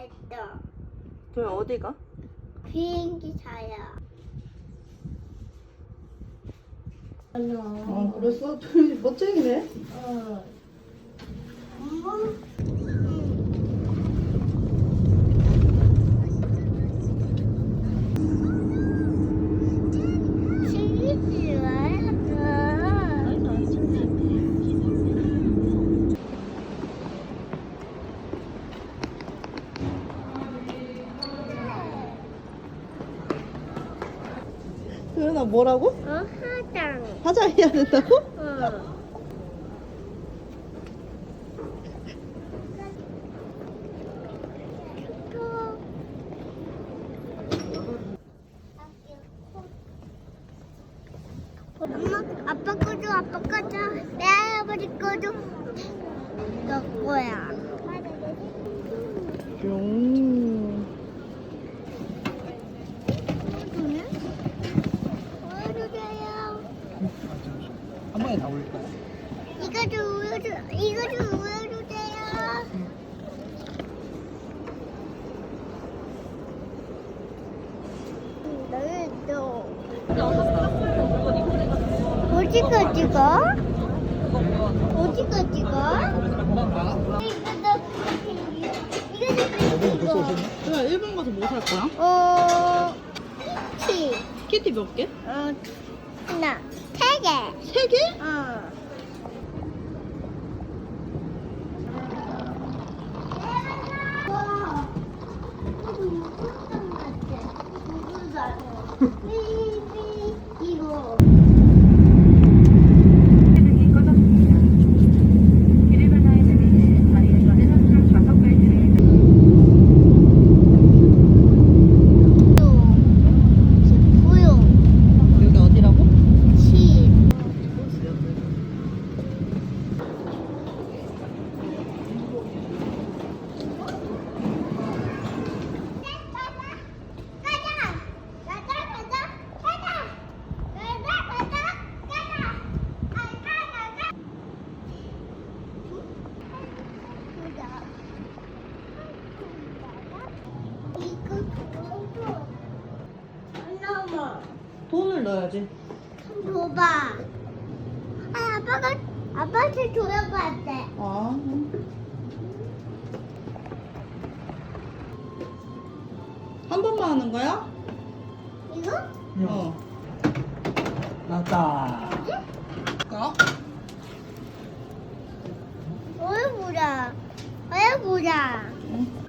했어. 도야 어디 가? 비행기 타요. 안녕. 어 그랬어? 멋쟁이네. 어. 엄마? 신기지 말아요. 도연아 뭐라고? 어, 화장. 화장 해야 된다고? 어. 엄마, 아빠 거도 아빠 거도 내 할아버지 거도 너 거야. 뿅. 한 번에 다 올릴 거야? 이거도 보여주, 이거도 보여주세요. 너희도 어디가 찍어? 어디가 찍어? 금방 가. 이거도 어, 이거도 오셨네? 도야 일본 가서 뭐 살 거야? 어, 키, 키티 몇 개? 어, 세 개. 어. 와, 이거 육군장 같아. 육군장. 삐삐 이거. 등이 꺼졌습니다. 길을 건너야 되는 다리에서는 항상 좌석 벨트를 구용, 여기 어디라고? 치. 돈을 넣어야지. 줘봐. 아, 아빠가 아빠한테 줘야 봤대. 아. 한 번만 하는 거야? 이거? 어. 나왔다. 어? 뭘 보자. 왜 보자. 응.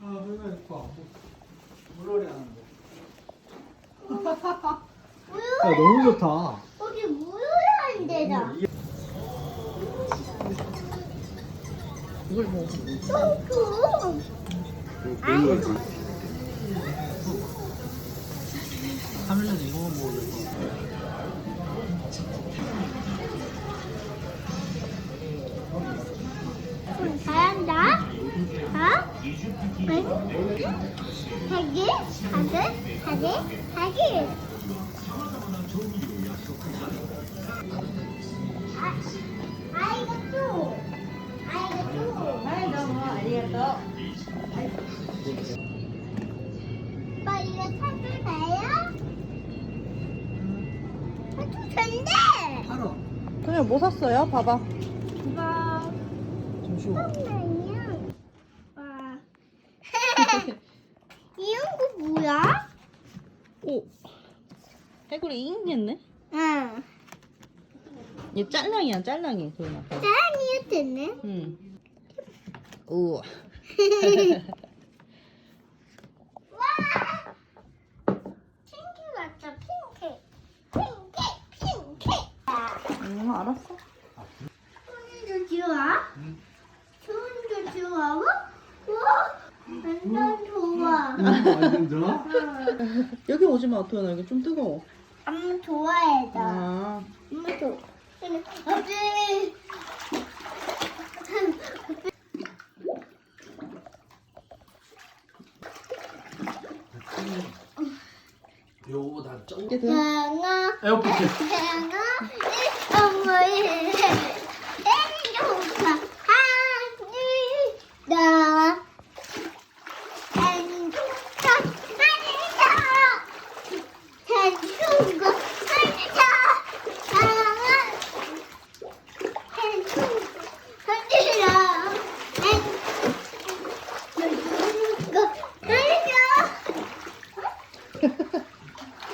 아, 그러면 이거 물놀이 하는데. 야, 너무 좋다. 거기 무료한 데다. 이걸 뭐? 똥구. 아니, 하면은 이거만 먹을 거. 잘 하기, 하기, 하기, 하기. 아, 아 이거 또. 아 이거 또. 아이 너무 아리가또. 오빠 이거 타도 돼요? 타도 된대. 팔아. 도연 뭐 샀어요? 봐봐. 잠시만. 잠깐만요. 와. 이런 거 뭐야? 오. 해골이 이겼네. 응. 얘 짤랑이야 짤랑이. 짠이 됐네. 응. 우와. 와. 핑크 맞죠? 핑크. 핑크, 핑크. 응 알았어. 손이도 좋아? 손이도 좋아? 와, 완전 좋아. 완전 좋아? 여기 오지 마 도연아 여기 좀 뜨거워. 엄마 좋아해 나. 어. 엄마 좋아. 아지 요거 난 좀. 얘들아. 양아. 에어포켓. 엄마 이.